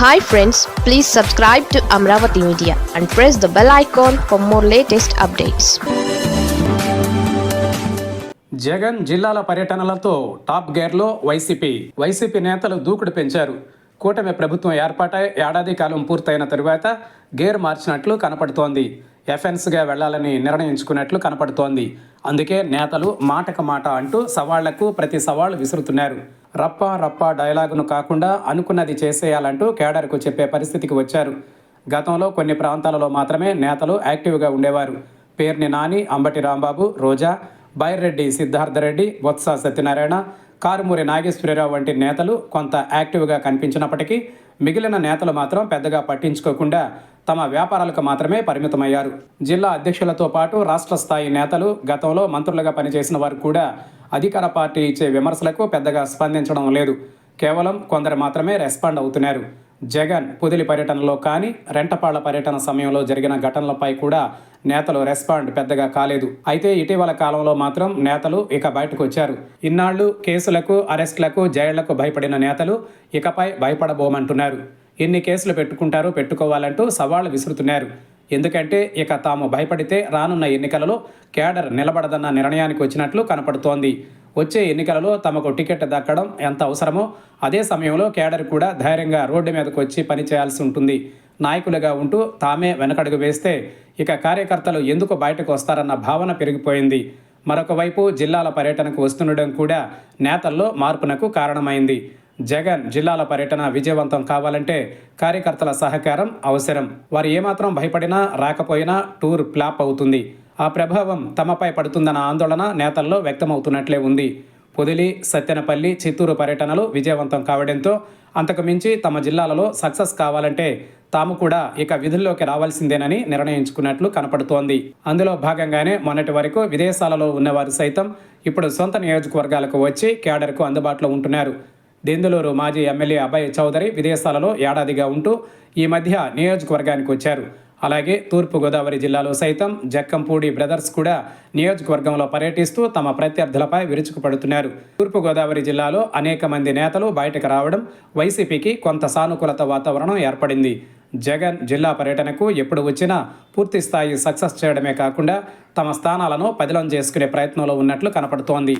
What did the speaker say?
Hi friends please subscribe to Amaravati media and press the bell icon for more latest updates Jagan జిల్లాల పర్యటనలతో top గేర్లో YCP. YCP నేతలు దూకుడు పెంచారు. కూటమి ప్రభుత్వం ఏర్పాటై ఏడాది కాలం పూర్తయిన తరువాత గేర్ మార్చినట్లు కనపడుతోంది. ఎఫెన్స్గా వెళ్ళాలని నిర్ణయించుకున్నట్లు కనపడుతోంది. అందుకే నేతలు మాటక మాట అంటూ సవాళ్ళకు ప్రతి సవాళ్ళు విసురుతున్నారు. రప్ప రప్ప డైలాగును కాకుండా అనుకున్నది చేసేయాలంటూ కేడర్కు చెప్పే పరిస్థితికి వచ్చారు. గతంలో కొన్ని ప్రాంతాలలో మాత్రమే నేతలు యాక్టివ్గా ఉండేవారు. పేర్ని నాని అంబటి రాంబాబు రోజా బైరెడ్డి సిద్ధార్థరెడ్డి బొత్స సత్యనారాయణ కారుమూరి నాగేశ్వరరావు వంటి నేతలు కొంత యాక్టివ్గా కనిపించినప్పటికీ మిగిలిన నేతలు మాత్రం పెద్దగా పట్టించుకోకుండా తమ వ్యాపారాలకు మాత్రమే పరిమితమయ్యారు. జిల్లా అధ్యక్షులతో పాటు రాష్ట్ర స్థాయి నేతలు గతంలో మంత్రులుగా పనిచేసిన వారు కూడా అధికార పార్టీ ఇచ్చే విమర్శలకు పెద్దగా స్పందించడం లేదు. కేవలం కొందరు మాత్రమే రెస్పాండ్ అవుతున్నారు. జగన్ పుదిలి పర్యటనలో కానీ రెంటపాళ్ళ పర్యటన సమయంలో జరిగిన ఘటనలపై కూడా నేతలు రెస్పాండ్ పెద్దగా కాలేదు. అయితే ఇటీవల కాలంలో మాత్రం నేతలు ఇక బయటకు వచ్చారు. ఇన్నాళ్ళు కేసులకు అరెస్టులకు జైళ్ళకు భయపడిన నేతలు ఇకపై భయపడబోమంటున్నారు. ఎన్ని కేసులు పెట్టుకుంటారో పెట్టుకోవాలంటూ సవాళ్ళు విసురుతున్నారు. ఎందుకంటే ఇక తాము భయపడితే రానున్న ఎన్నికలలో కేడర్ నిలబడదన్న నిర్ణయానికి వచ్చినట్లు కనపడుతోంది. వచ్చే ఎన్నికలలో తమకు టికెట్ దక్కడం ఎంత అవసరమో అదే సమయంలో కేడర్ కూడా ధైర్యంగా రోడ్డు మీదకు వచ్చి పనిచేయాల్సి ఉంటుంది. నాయకులుగా ఉంటూ తామే వెనకడుగు వేస్తే ఇక కార్యకర్తలు ఎందుకు బయటకు వస్తారన్న భావన పెరిగిపోయింది. మరొకవైపు జిల్లాల పర్యటనకు వస్తుండడం కూడా నేతల్లో మార్పునకు కారణమైంది. జగన్ జిల్లాల పర్యటన విజయవంతం కావాలంటే కార్యకర్తల సహకారం అవసరం. వారు ఏమాత్రం భయపడినా రాకపోయినా టూర్ ప్లాప్ అవుతుంది. ఆ ప్రభావం తమపై పడుతుందన్న ఆందోళన నేతల్లో వ్యక్తమవుతున్నట్లే ఉంది. పొదిలి సత్తెనపల్లి చిత్తూరు పర్యటనలు విజయవంతం కావడంతో అంతకు మించి తమ జిల్లాలలో సక్సెస్ కావాలంటే తాము కూడా ఇక విధుల్లోకి రావాల్సిందేనని నిర్ణయించుకున్నట్లు కనపడుతోంది. అందులో భాగంగానే మొన్నటి వరకు విదేశాలలో ఉన్నవారు సైతం ఇప్పుడు సొంత నియోజకవర్గాలకు వచ్చి క్యాడర్కు అందుబాటులో ఉంటున్నారు. దెందులూరు మాజీ ఎమ్మెల్యే అభయ్ చౌదరి విదేశాలలో ఏడాదిగా ఉంటూ ఈ మధ్య నియోజకవర్గానికి వచ్చారు. అలాగే తూర్పుగోదావరి జిల్లాలో సైతం జక్కంపూడి బ్రదర్స్ కూడా నియోజకవర్గంలో పర్యటిస్తూ తమ ప్రత్యర్థులపై విరుచుకుపడుతున్నారు. తూర్పుగోదావరి జిల్లాలో అనేక మంది నేతలు బయటకు రావడం వైసీపీకి కొంత సానుకూలత వాతావరణం ఏర్పడింది. జగన్ జిల్లా పర్యటనకు ఎప్పుడు వచ్చినా పూర్తి స్థాయి సక్సెస్ చేయడమే కాకుండా తమ స్థానాలను పదిలం చేసుకునే ప్రయత్నంలో ఉన్నట్లు కనపడుతోంది.